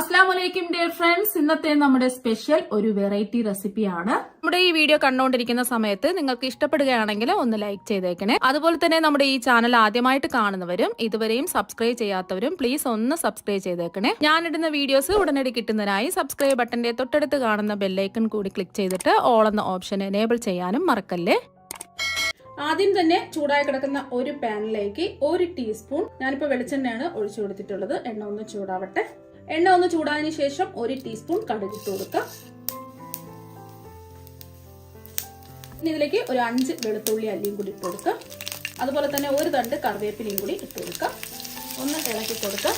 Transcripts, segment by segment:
അസ്ലാം വലൈക്കും dear friends. ഇന്നത്തെ നമ്മുടെ സ്പെഷ്യൽ ഒരു വെറൈറ്റി റെസിപ്പിയാണ്. നമ്മുടെ ഈ വീഡിയോ കണ്ടുകൊണ്ടിരിക്കുന്ന സമയത്ത് നിങ്ങൾക്ക് ഇഷ്ടപ്പെടുകയാണെങ്കിൽ ഒന്ന് ലൈക്ക് ചെയ്തേക്കണേ. അതുപോലെ തന്നെ നമ്മുടെ ഈ ചാനൽ ആദ്യമായിട്ട് കാണുന്നവരും ഇതുവരെയും സബ്സ്ക്രൈബ് ചെയ്യാത്തവരും പ്ലീസ് ഒന്ന് സബ്സ്ക്രൈബ് ചെയ്തേക്കണേ. ഞാനിടുന്ന വീഡിയോസ് ഉടനടി കിട്ടുന്നതിനായി സബ്സ്ക്രൈബ് ബട്ടന്റെ തൊട്ടടുത്ത് കാണുന്ന ബെല്ലൈക്കൺ കൂടി ക്ലിക്ക് ചെയ്തിട്ട് ഓൾ എന്ന ഓപ്ഷൻ എനേബിൾ ചെയ്യാനും മറക്കല്ലേ. ആദ്യം തന്നെ ചൂടായി കിടക്കുന്ന ഒരു പാനിലേക്ക് ഒരു ടീസ്പൂൺ ഞാനിപ്പോൾ വെളിച്ചെണ്ണയാണ് ഒഴിച്ചു കൊടുത്തിട്ടുള്ളത്. എണ്ണ ഒന്ന് ചൂടാവട്ടെ. എണ്ണ ഒന്ന് ചൂടാതിന് ശേഷം ഒരു ടീസ്പൂൺ കടുക് ഇട്ട് കൊടുക്കാം. ഇനി ഇതിലേക്ക് ഒരു അഞ്ച് വെളുത്തുള്ളി അല്ലിയും കൂടി ഇട്ട് കൊടുക്കാം. അതുപോലെ തന്നെ ഒരു തണ്ട് കറിവേപ്പിലയും കൂടി ഇട്ട് കൊടുക്കാം. ഒന്ന് ഇളക്കി കൊടുക്കാം.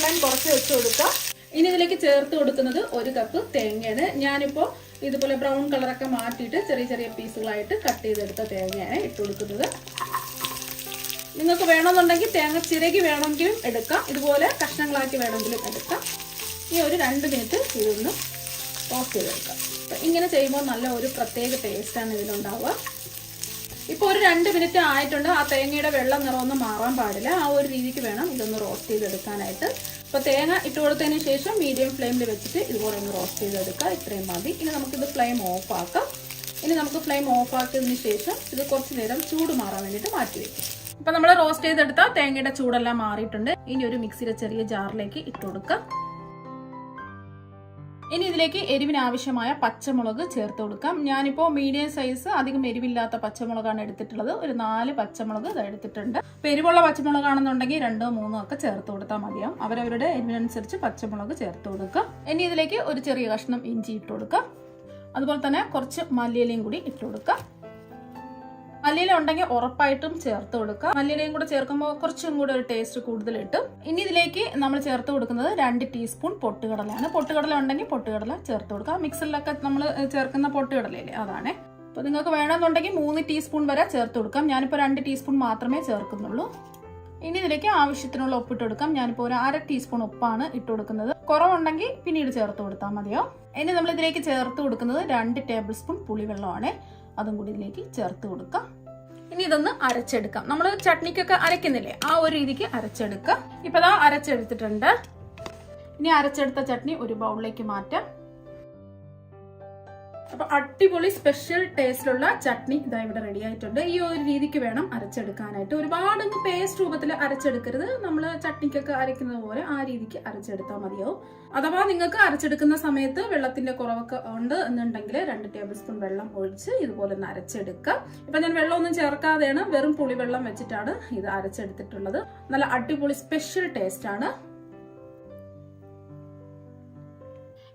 ഞാൻ കുറച്ച് വെച്ച് കൊടുക്കാം. ഇനി ഇതിലേക്ക് ചേർത്ത് കൊടുക്കുന്നത് ഒരു കപ്പ് തേങ്ങയാണ്. ഞാനിപ്പോൾ ഇതുപോലെ ബ്രൗൺ കളറൊക്കെ മാറ്റിയിട്ട് ചെറിയ ചെറിയ പീസുകളായിട്ട് കട്ട് ചെയ്തെടുത്ത തേങ്ങയാണ് ഇട്ട് കൊടുക്കുന്നത്. നിങ്ങൾക്ക് വേണമെന്നുണ്ടെങ്കിൽ തേങ്ങ ചിരകി വേണമെങ്കിലും എടുക്കാം. ഇതുപോലെ കഷ്ണങ്ങളാക്കി വേണമെങ്കിലും എടുക്കാം. ഈ ഒരു രണ്ട് മിനിറ്റ് ഇതൊന്ന് ഓഫ് ചെയ്തെടുക്കാം അപ്പം ഇങ്ങനെ ചെയ്യുമ്പോൾ നല്ല ഒരു പ്രത്യേക ടേസ്റ്റാണ് ഇതിലുണ്ടാവുക. ഇപ്പോൾ ഒരു രണ്ട് മിനിറ്റ് ആയിട്ടുണ്ട്. ആ തേങ്ങയുടെ വെള്ള നിറമൊന്നും മാറാൻ പാടില്ല. ആ ഒരു രീതിക്ക് വേണം ഇതൊന്ന് റോസ്റ്റ് ചെയ്തെടുക്കാനായിട്ട്. അപ്പോൾ തേങ്ങ ഇട്ട് കൊടുത്തതിന് ശേഷം മീഡിയം ഫ്ലെയിമിൽ വെച്ചിട്ട് ഇതുപോലെ ഒന്ന് റോസ്റ്റ് ചെയ്തെടുക്കുക. ഇത്രയും മതി. ഇനി നമുക്കിത് ഫ്ലെയിം ഓഫ് ആക്കാം. ഇനി നമുക്ക് ഫ്ലെയിം ഓഫ് ആക്കിയതിന് ശേഷം ഇത് കുറച്ച് നേരം ചൂട് മാറാൻ വേണ്ടിയിട്ട് മാറ്റി വെക്കും. അപ്പോൾ നമ്മൾ റോസ്റ്റ് ചെയ്തെടുത്ത തേങ്ങയുടെ ചൂടെല്ലാം മാറിയിട്ടുണ്ട്. ഇനി ഒരു മിക്സിയുടെ ചെറിയ ജാറിലേക്ക് ഇട്ട് കൊടുക്കാം. ഇനി ഇതിലേക്ക് എരിവിന് ആവശ്യമായ പച്ചമുളക് ചേർത്ത് കൊടുക്കാം. ഞാനിപ്പോൾ മീഡിയം സൈസ് അധികം എരിവില്ലാത്ത പച്ചമുളകാണ് എടുത്തിട്ടുള്ളത്. ഒരു നാല് പച്ചമുളക് എടുത്തിട്ടുണ്ട്. അപ്പോൾ എരിവുള്ള പച്ചമുളകാണെന്നുണ്ടെങ്കിൽ രണ്ടോ മൂന്നോ ഒക്കെ ചേർത്ത് കൊടുത്താൽ മതിയാവും. അവരവരുടെ എരിവിനനുസരിച്ച് പച്ചമുളക് ചേർത്ത് കൊടുക്കുക ഇനി ഇതിലേക്ക് ഒരു ചെറിയ കഷ്ണം ഇഞ്ചി ഇട്ട് കൊടുക്കുക അതുപോലെ തന്നെ കുറച്ച് മല്ലിയിലയും കൂടി ഇട്ട് കൊടുക്കുക മല്ലിയില ഉണ്ടെങ്കിൽ ഉറപ്പായിട്ടും ചേർത്ത് കൊടുക്കുക. മല്ലിയിലയും കൂടെ ചേർക്കുമ്പോൾ കുറച്ചും കൂടെ ഒരു ടേസ്റ്റ് കൂടുതൽ കിട്ടും. ഇനി ഇതിലേക്ക് നമ്മൾ ചേർത്ത് കൊടുക്കുന്നത് രണ്ട് ടീസ്പൂൺ പൊട്ടുകടലയാണ്. പൊട്ടുകടല ഉണ്ടെങ്കിൽ പൊട്ടുകടല ചേർത്ത് കൊടുക്കുക. മിക്സറിലൊക്കെ നമ്മൾ ചേർക്കുന്ന പൊട്ടുകടലയില്ലേ അതാണ്. അപ്പോൾ നിങ്ങൾക്ക് വേണമെന്നുണ്ടെങ്കിൽ മൂന്ന് ടീസ്പൂൺ വരെ ചേർത്ത് കൊടുക്കാം. ഞാനിപ്പോൾ രണ്ട് ടീസ്പൂൺ മാത്രമേ ചേർക്കുന്നുള്ളൂ. ഇനി ഇതിലേക്ക് ആവശ്യത്തിനുള്ള ഉപ്പിട്ട് കൊടുക്കാം. ഞാനിപ്പോൾ ഒരു അര ടീസ്പൂൺ ഉപ്പാണ് ഇട്ട് കൊടുക്കുന്നത്. കുറവുണ്ടെങ്കിൽ പിന്നീട് ചേർത്ത് കൊടുത്താൽ മതിയോ ഇനി നമ്മൾ ഇതിലേക്ക് ചേർത്ത് കൊടുക്കുന്നത് രണ്ട് ടേബിൾ സ്പൂൺ പുളിവെള്ളമാണ്. അതും കൂടി ഇതിലേക്ക് ചേർത്ത് കൊടുക്കാം. ഇനി ഇതൊന്ന് അരച്ചെടുക്കാം. നമ്മൾ ചട്നിക്കൊക്കെ അരയ്ക്കുന്നില്ലേ? ആ ഒരു രീതിക്ക് അരച്ചെടുക്കാം. ഇപ്പൊ അതാ അരച്ചെടുത്തിട്ടുണ്ട്. ഇനി അരച്ചെടുത്ത ചട്നി ഒരു ബൗളിലേക്ക് മാറ്റാം. അപ്പൊ അടിപൊളി സ്പെഷ്യൽ ടേസ്റ്റിലുള്ള ചട്നി ഇതാ ഇവിടെ റെഡി ആയിട്ടുണ്ട്. ഈ ഒരു രീതിക്ക് വേണം അരച്ചെടുക്കാനായിട്ട്. ഒരുപാട് പേസ്റ്റ് രൂപത്തിൽ അരച്ചെടുക്കരുത്. നമ്മൾ ചട്നിക്കൊക്കെ അരയ്ക്കുന്നത് പോലെ ആ രീതിക്ക് അരച്ചെടുത്താൽ മതിയാവും. അഥവാ നിങ്ങൾക്ക് അരച്ചെടുക്കുന്ന സമയത്ത് വെള്ളത്തിന്റെ കുറവൊക്കെ ഉണ്ട് എന്നുണ്ടെങ്കിൽ രണ്ട് ടേബിൾ സ്പൂൺ വെള്ളം ഒഴിച്ച് ഇതുപോലെ ഒന്ന് അരച്ചെടുക്കുക. ഇപ്പൊ ഞാൻ വെള്ളമൊന്നും ചേർക്കാതെയാണ് വെറും പുളിവെള്ളം വെച്ചിട്ടാണ് ഇത് അരച്ചെടുത്തിട്ടുള്ളത്. നല്ല അടിപൊളി സ്പെഷ്യൽ ടേസ്റ്റ് ആണ്.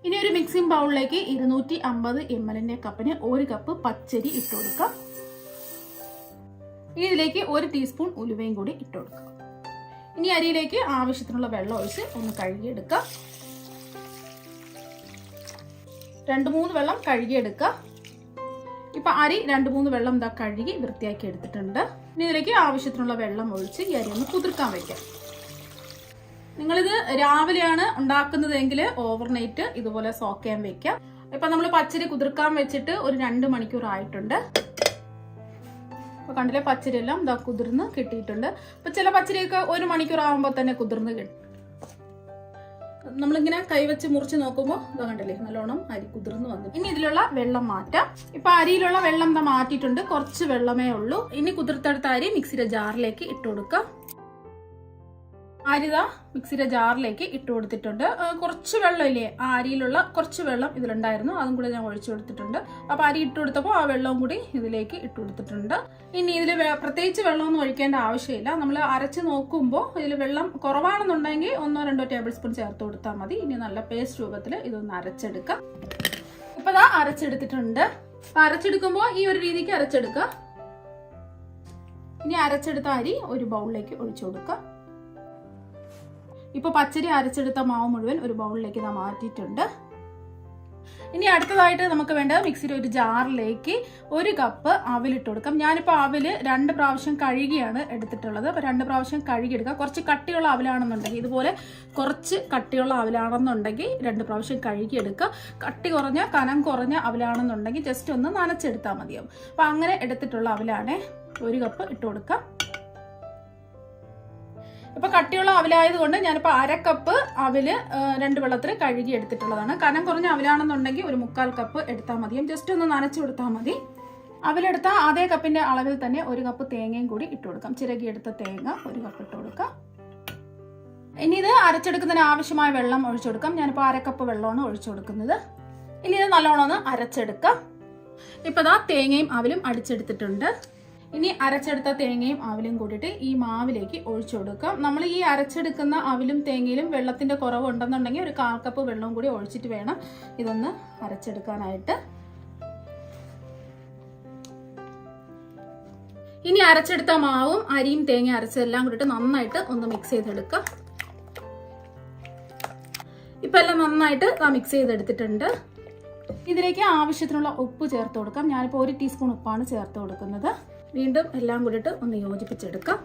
ഇനി ഒരു മിക്സിംഗ് ബൗളിലേക്ക് ഇരുന്നൂറ്റി അമ്പത് എം എല്ലിന്റെ കപ്പിന് ഒരു കപ്പ് പച്ചരി ഇട്ട് കൊടുക്കാം. ഇതിലേക്ക് ഒരു ടീസ്പൂൺ ഉലുവയും കൂടി ഇട്ട് കൊടുക്കാം. ഇനി അരിയിലേക്ക് ആവശ്യത്തിനുള്ള വെള്ളം ഒഴിച്ച് ഒന്ന് കഴുകിയെടുക്കാം. രണ്ട് മൂന്ന് വെള്ളം കഴുകിയെടുക്കുക ഇപ്പൊ അരി രണ്ട് മൂന്ന് വെള്ളം ഇതാ കഴുകി വൃത്തിയാക്കി എടുത്തിട്ടുണ്ട്. ഇനി ഇതിലേക്ക് ആവശ്യത്തിനുള്ള വെള്ളം ഒഴിച്ച് ഈ അരി ഒന്ന് കുതിർക്കാൻ വയ്ക്കാം നിങ്ങളിത് രാവിലെയാണ് ഉണ്ടാക്കുന്നത് ഉണ്ടാക്കുന്നതെങ്കിൽ ഓവർനൈറ്റ് ഇതുപോലെ സോക്ക് ചെയ്യാൻ വെക്കാം. ഇപ്പൊ നമ്മൾ പച്ചരി കുതിർക്കാൻ വെച്ചിട്ട് ഒരു രണ്ട് മണിക്കൂർ ആയിട്ടുണ്ട്. അപ്പൊ കണ്ടില്ലേ പച്ചരി എല്ലാം ഇതാ കുതിർന്ന് കിട്ടിയിട്ടുണ്ട്. അപ്പൊ ചില പച്ചരിയൊക്കെ ഒരു മണിക്കൂർ ആകുമ്പോൾ തന്നെ കുതിർന്ന് കിട്ടും. നമ്മളിങ്ങനെ കൈവച്ച് മുറിച്ച് നോക്കുമ്പോൾ ഇതാ കണ്ടില്ലേ നല്ലോണം അരി കുതിർന്ന് വന്നു. ഇനി ഇതിലുള്ള വെള്ളം മാറ്റാം. ഇപ്പൊ അരിയിലുള്ള വെള്ളം ഇതാ മാറ്റിയിട്ടുണ്ട്. കുറച്ച് വെള്ളമേ ഉള്ളൂ. ഇനി കുതിർത്തെടുത്ത അരി മിക്സിയുടെ ജാറിലേക്ക് ഇട്ട് കൊടുക്കാം. അരിത മിക്സിയുടെ ജാറിലേക്ക് ഇട്ട് കൊടുത്തിട്ടുണ്ട്. കുറച്ച് വെള്ളമില്ലേ ആ അരിയിലുള്ള കുറച്ച് വെള്ളം ഇതിലുണ്ടായിരുന്നു. അതും കൂടി ഞാൻ ഒഴിച്ചു കൊടുത്തിട്ടുണ്ട്. അപ്പൊ അരി ഇട്ട് കൊടുത്തപ്പോൾ ആ വെള്ളവും കൂടി ഇതിലേക്ക് ഇട്ട് കൊടുത്തിട്ടുണ്ട്. ഇനി ഇതിൽ പ്രത്യേകിച്ച് വെള്ളമൊന്നും ഒഴിക്കേണ്ട ആവശ്യമില്ല. നമ്മൾ അരച്ച് നോക്കുമ്പോൾ ഇതിൽ വെള്ളം കുറവാണെന്നുണ്ടെങ്കിൽ ഒന്നോ രണ്ടോ ടേബിൾ സ്പൂൺ ചേർത്ത് കൊടുത്താൽ മതി. ഇനി നല്ല പേസ്റ്റ് രൂപത്തിൽ ഇതൊന്ന് അരച്ചെടുക്കാം. ഇപ്പൊ ദാ അരച്ചെടുത്തിട്ടുണ്ട്. അരച്ചെടുക്കുമ്പോൾ ഈ ഒരു രീതിക്ക് അരച്ചെടുക്കുക. ഇനി അരച്ചെടുത്ത അരി ഒരു ബൗളിലേക്ക് ഒഴിച്ചു കൊടുക്കുക. ഇപ്പൊ പച്ചരി അരച്ചെടുത്ത മാവ് മുഴുവൻ ഒരു ബൗളിലേക്ക് നാം മാറ്റിയിട്ടുണ്ട്. ഇനി അടുത്തതായിട്ട് നമുക്ക് വേണ്ടത് മിക്സിയുടെ ഒരു ജാറിലേക്ക് ഒരു കപ്പ് അവിലിട്ട് കൊടുക്കാം. ഞാനിപ്പോൾ അവിൽ രണ്ട് പ്രാവശ്യം കഴുകിയാണ് എടുത്തിട്ടുള്ളത്. അപ്പോൾ രണ്ട് പ്രാവശ്യം കഴുകിയെടുക്കുക കുറച്ച് കട്ടിയുള്ള അവിലാണെന്നുണ്ടെങ്കിൽ ഇതുപോലെ കുറച്ച് കട്ടിയുള്ള അവിലാണെന്നുണ്ടെങ്കിൽ രണ്ട് പ്രാവശ്യം കഴുകിയെടുക്കുക. കട്ടി കുറഞ്ഞ കനം കുറഞ്ഞ അവിലാണെന്നുണ്ടെങ്കിൽ ജസ്റ്റ് ഒന്ന് നനച്ചെടുത്താൽ മതിയാവും. അപ്പോൾ അങ്ങനെ എടുത്തിട്ടുള്ള അവിലാണ് ഒരു കപ്പ് ഇട്ട് കൊടുക്കാം. ഇപ്പൊ കട്ടിയുള്ള അവലായതുകൊണ്ട് ഞാനിപ്പോ അരക്കപ്പ് അവിൽ രണ്ട് വെള്ളത്തിൽ കഴുകി എടുത്തിട്ടുള്ളതാണ്. കനം കുറഞ്ഞ അവിലാണെന്നുണ്ടെങ്കിൽ ഒരു മുക്കാൽ കപ്പ് എടുത്താൽ മതിയും ജസ്റ്റ് ഒന്ന് നനച്ചു കൊടുത്താൽ മതി. അവിലെടുത്ത അതേ കപ്പിന്റെ അളവിൽ തന്നെ ഒരു കപ്പ് തേങ്ങയും കൂടി ഇട്ട് കൊടുക്കാം. ചിരകിയെടുത്ത തേങ്ങ ഒരു കപ്പ് ഇട്ട് കൊടുക്കാം. ഇനി ഇത് അരച്ചെടുക്കുന്നതിന് ആവശ്യമായ വെള്ളം ഒഴിച്ചു കൊടുക്കാം. ഞാനിപ്പോൾ അരക്കപ്പ് വെള്ളമാണ് ഒഴിച്ചു കൊടുക്കുന്നത്. ഇനി ഇത് നല്ലോണം ഒന്ന് അരച്ചെടുക്കാം. ഇപ്പൊ ദാ തേങ്ങയും അവലും അടിച്ചെടുത്തിട്ടുണ്ട്. ഇനി അരച്ചെടുത്ത തേങ്ങയും അവിലും കൂട്ടിയിട്ട് ഈ മാവിലേക്ക് ഒഴിച്ചു കൊടുക്കാം നമ്മൾ ഈ അരച്ചെടുക്കുന്ന അവിലും തേങ്ങയിലും വെള്ളത്തിന്റെ കുറവുണ്ടെന്നുണ്ടെങ്കിൽ ഒരു കാൽ കപ്പ് വെള്ളവും കൂടി ഒഴിച്ചിട്ട് വേണം ഇതൊന്ന് അരച്ചെടുക്കാനായിട്ട്. ഇനി അരച്ചെടുത്ത മാവും അരിയും തേങ്ങ അരച്ചതെല്ലാം കൂടിയിട്ട് നന്നായിട്ട് ഒന്ന് മിക്സ് ചെയ്തെടുക്കാം ഇപ്പൊ എല്ലാം നന്നായിട്ട് മിക്സ് ചെയ്തെടുത്തിട്ടുണ്ട്. ഇതിലേക്ക് ആവശ്യത്തിനുള്ള ഉപ്പ് ചേർത്ത് കൊടുക്കാം. ഞാനിപ്പോൾ ഒരു ടീസ്പൂൺ ഉപ്പാണ് ചേർത്ത് കൊടുക്കുന്നത്. വീണ്ടും എല്ലാം കൂടിയിട്ട് ഒന്ന് യോജിപ്പിച്ചെടുക്കാം.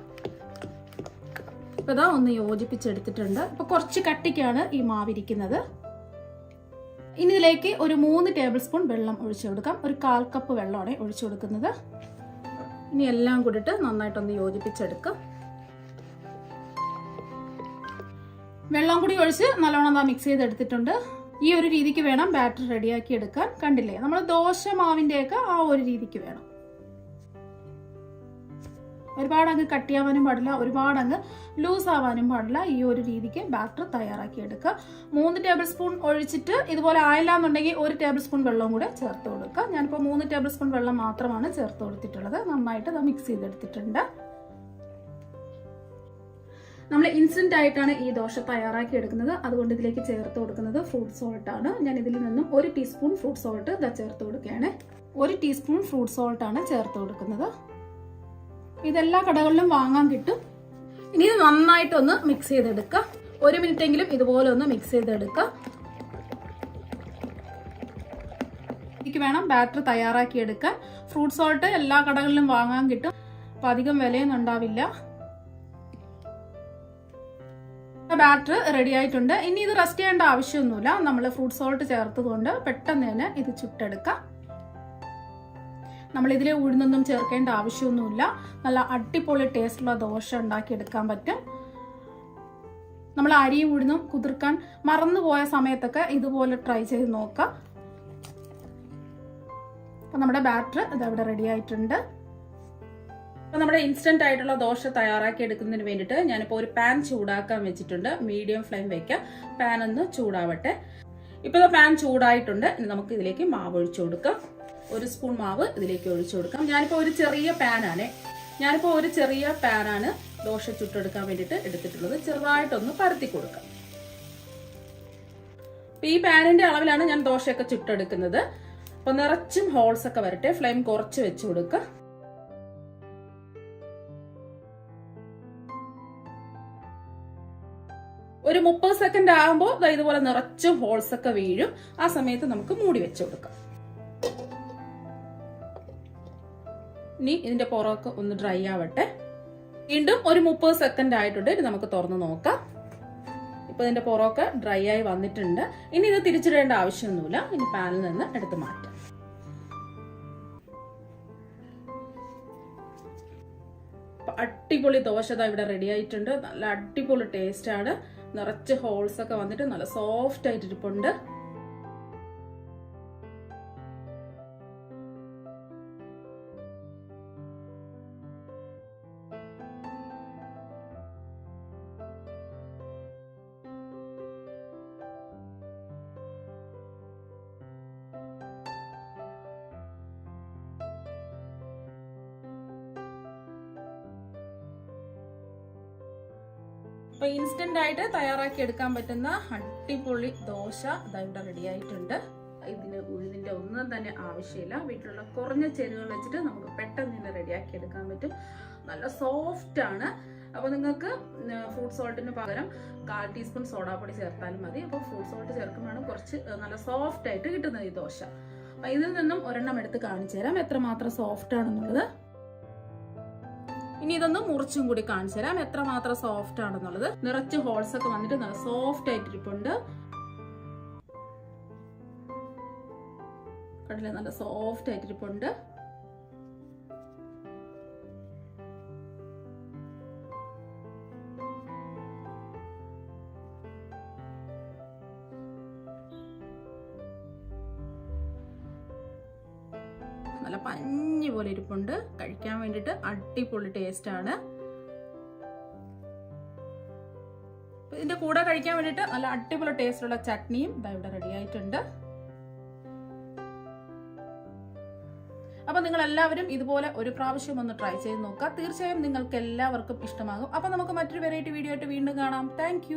ഇപ്പൊ ഇതാ ഒന്ന് യോജിപ്പിച്ചെടുത്തിട്ടുണ്ട്. ഇപ്പൊ കുറച്ച് കട്ടിക്കാണ് ഈ മാവിരിക്കുന്നത്. ഇനി ഇതിലേക്ക് ഒരു മൂന്ന് ടേബിൾ സ്പൂൺ വെള്ളം ഒഴിച്ചു കൊടുക്കാം. ഒരു കാൽ കപ്പ് വെള്ളമാണ് ഒഴിച്ചു കൊടുക്കുന്നത്. ഇനി എല്ലാം കൂടിയിട്ട് നന്നായിട്ടൊന്ന് യോജിപ്പിച്ചെടുക്കാം. വെള്ളം കൂടി ഒഴിച്ച് നല്ലോണം എന്താ മിക്സ് ചെയ്തെടുത്തിട്ടുണ്ട്. ഈ ഒരു രീതിക്ക് വേണം ബാറ്റർ റെഡിയാക്കി എടുക്കാൻ. കണ്ടില്ലേ? നമ്മൾ ദോശ മാവിന്റെയൊക്കെ ആ ഒരു രീതിക്ക് വേണം. ഒരുപാട് അങ്ങ് കട്ടിയാവാനും പാടില്ല ഒരുപാട് അങ്ങ് ലൂസ് ആവാനും പാടില്ല. ഈ ഒരു രീതിക്ക് ബാറ്റർ തയ്യാറാക്കി എടുക്കുക. മൂന്ന് ടേബിൾ സ്പൂൺ ഒഴിച്ചിട്ട് ഇതുപോലെ ആയില്ല എന്നുണ്ടെങ്കിൽ ഒരു ടേബിൾ സ്പൂൺ വെള്ളവും കൂടെ ചേർത്ത് കൊടുക്കുക. ഞാനിപ്പോൾ മൂന്ന് ടേബിൾ സ്പൂൺ വെള്ളം മാത്രമാണ് ചേർത്ത് കൊടുത്തിട്ടുള്ളത്. നന്നായിട്ട് അത് മിക്സ് ചെയ്തെടുത്തിട്ടുണ്ട്. നമ്മൾ ഇൻസ്റ്റന്റ് ആയിട്ടാണ് ഈ ദോശ തയ്യാറാക്കി എടുക്കുന്നത്. അതുകൊണ്ട് ഇതിലേക്ക് ചേർത്ത് കൊടുക്കുന്നത് ഫ്രൂട്ട് സോൾട്ട് ആണ്. ഞാൻ ഇതിൽ നിന്നും ഒരു ടീസ്പൂൺ ഫ്രൂട്ട് സോൾട്ട് ചേർത്ത് കൊടുക്കുകയാണ്. ഒരു ടീസ്പൂൺ ഫ്രൂട്ട് സോൾട്ട് ആണ് ചേർത്ത് കൊടുക്കുന്നത്. ഇതെല്ലാ കടകളിലും വാങ്ങാൻ കിട്ടും. ഇനി ഇത് നന്നായിട്ടൊന്ന് മിക്സ് ചെയ്തെടുക്കുക ഒരു മിനിറ്റ് എങ്കിലും ഇതുപോലെ ഒന്ന് മിക്സ് ചെയ്തെടുക്കുക ഇതിക്ക് വേണം ബാറ്റർ തയ്യാറാക്കി എടുക്കാൻ ഫ്രൂട്ട് സോൾട്ട് എല്ലാ കടകളിലും വാങ്ങാൻ കിട്ടും. അപ്പൊ അധികം വിലയൊന്നും ഉണ്ടാവില്ല. ബാറ്റർ റെഡി ആയിട്ടുണ്ട്. ഇനി ഇത് റെസ്റ്റ് ചെയ്യേണ്ട ആവശ്യമൊന്നുമില്ല. നമ്മൾ ഫ്രൂട്ട് സോൾട്ട് ചേർത്തതുകൊണ്ട് പെട്ടെന്ന് തന്നെ ഇത് ചുട്ടെടുക്കാം. നമ്മൾ ഇതിൽ ഉഴുന്നൊന്നും ചേർക്കേണ്ട ആവശ്യമൊന്നുമില്ല. നല്ല അടിപൊളി ടേസ്റ്റുള്ള ദോശ ഉണ്ടാക്കി എടുക്കാൻ പറ്റും. നമ്മൾ അരിയും ഉഴുന്നും കുതിർക്കാൻ മറന്നുപോയ സമയത്തൊക്കെ ഇതുപോലെ ട്രൈ ചെയ്ത് നോക്കാം അപ്പൊ നമ്മുടെ ബാറ്റർ ഇത് അവിടെ റെഡി ആയിട്ടുണ്ട്. അപ്പോൾ നമ്മുടെ ഇൻസ്റ്റന്റ് ആയിട്ടുള്ള ദോശ തയ്യാറാക്കി എടുക്കുന്നതിന് വേണ്ടിയിട്ട് ഞാനിപ്പോൾ ഒരു പാൻ ചൂടാക്കാൻ വെച്ചിട്ടുണ്ട്. മീഡിയം ഫ്ലെയിം വെക്കാം. പാൻ ഒന്ന് ചൂടാവട്ടെ. ഇപ്പോൾ പാൻ ചൂടായിട്ടുണ്ട്. ഇനി നമുക്ക് ഇതിലേക്ക് മാവ് ഒഴിച്ചു കൊടുക്കാം. ഒരു സ്പൂൺ മാവ് ഇതിലേക്ക് ഒഴിച്ചു കൊടുക്കാം. ഞാനിപ്പോൾ ഒരു ചെറിയ പാനാണ് ഞാനിപ്പോൾ ഒരു ചെറിയ പാനാണ് ദോശ ചുട്ടെടുക്കാൻ വേണ്ടിയിട്ട് എടുത്തിട്ടുള്ളത്. ചെറുതായിട്ടൊന്ന് പരത്തി കൊടുക്കാം. ഈ പാനിന്റെ അളവിലാണ് ഞാൻ ദോശയൊക്കെ ചുട്ടെടുക്കുന്നത്. അപ്പൊ നിറച്ചും ഹോൾസ് ഒക്കെ വരട്ടെ. ഫ്ലെയിം കുറച്ച് വെച്ച് കൊടുക്കുക. ഒരു മുപ്പത് സെക്കൻഡ് ആകുമ്പോൾ ഇതുപോലെ നിറച്ചും ഹോൾസ് ഒക്കെ വീഴും. ആ സമയത്ത് നമുക്ക് മൂടി വെച്ച് കൊടുക്കാം. ഇനി ഇതിന്റെ പുറമൊക്കെ ഒന്ന് ഡ്രൈ ആവട്ടെ. വീണ്ടും ഒരു മുപ്പത് സെക്കൻഡ് ആയിട്ടുണ്ട്. ഇത് നമുക്ക് തുറന്ന് നോക്കാം. ഇപ്പൊ ഇതിന്റെ പുറമൊക്കെ ഡ്രൈ ആയി വന്നിട്ടുണ്ട്. ഇനി ഇത് തിരിച്ചിടേണ്ട ആവശ്യമൊന്നുമില്ല. ഇനി പാനിൽ നിന്ന് എടുത്ത് മാറ്റാം. അടിപൊളി ദോശ ഇവിടെ റെഡി ആയിട്ടുണ്ട്. നല്ല അടിപൊളി ടേസ്റ്റ് ആണ്. നിറച്ച് ഹോൾസ് ഒക്കെ വന്നിട്ട് നല്ല സോഫ്റ്റ് ആയിട്ട് അപ്പൊ ഇൻസ്റ്റന്റ് ആയിട്ട് തയ്യാറാക്കി എടുക്കാൻ പറ്റുന്ന അടിപൊളി ദോശ ഇവിടെ റെഡി ആയിട്ടുണ്ട്. ഇതിന് ഉഴുതിന്റെ ഒന്നും തന്നെ ആവശ്യമില്ല. വീട്ടിലുള്ള കുറഞ്ഞ ചേരുവകൾ വെച്ചിട്ട് നമുക്ക് പെട്ടെന്ന് തന്നെ റെഡിയാക്കി എടുക്കാൻ പറ്റും. നല്ല സോഫ്റ്റ് ആണ്. അപ്പൊ നിങ്ങൾക്ക് ഫ്രൂട്ട് സോൾട്ടിന് പകരം കാൽ ടീസ്പൂൺ സോഡാപ്പൊടി ചേർത്താലും മതി. അപ്പോൾ ഫ്രൂട്ട് സോൾട്ട് ചേർക്കുമ്പോഴാണ് കുറച്ച് നല്ല സോഫ്റ്റ് ആയിട്ട് കിട്ടുന്നത് ഈ ദോശ. അപ്പൊ ഇതിൽ നിന്നും ഒരെണ്ണം എടുത്ത് കാണിച്ചു തരാം. എത്രമാത്രം സോഫ്റ്റ് ആണെന്നുള്ളത്. ഇനി ഇതൊന്ന് മുറിച്ചും കൂടി കാണിച്ചു തരാം. എത്രമാത്രം സോഫ്റ്റ് ആണെന്നുള്ളത്. നിറച്ച് ഹോൾസ് ഒക്കെ വന്നിട്ട് സോഫ്റ്റ് ആയിട്ട് ഇരിപ്പുണ്ട് കടല നല്ല സോഫ്റ്റ് ആയിട്ട് ഇരിപ്പുണ്ട് നല്ല പഞ്ഞി പോലെ ഇരിപ്പുണ്ട്. വേണ്ടിയിട്ട് അടിപൊളി ടേസ്റ്റ് ആണ് ഇതിന്റെ കൂടെ കഴിക്കാൻ വേണ്ടിയിട്ട് നല്ല അടിപൊളി ടേസ്റ്റുള്ള ചട്നിയും ഇതാ ഇവിടെ റെഡി ആയിട്ടുണ്ട്. അപ്പൊ നിങ്ങൾ എല്ലാവരും ഇതുപോലെ ഒരു പ്രാവശ്യം ഒന്ന് ട്രൈ ചെയ്ത് നോക്കുക. തീർച്ചയായും നിങ്ങൾക്ക് എല്ലാവർക്കും ഇഷ്ടമാകും. അപ്പൊ നമുക്ക് മറ്റൊരു വെറൈറ്റി വീഡിയോ ആയിട്ട് വീണ്ടും കാണാം. താങ്ക്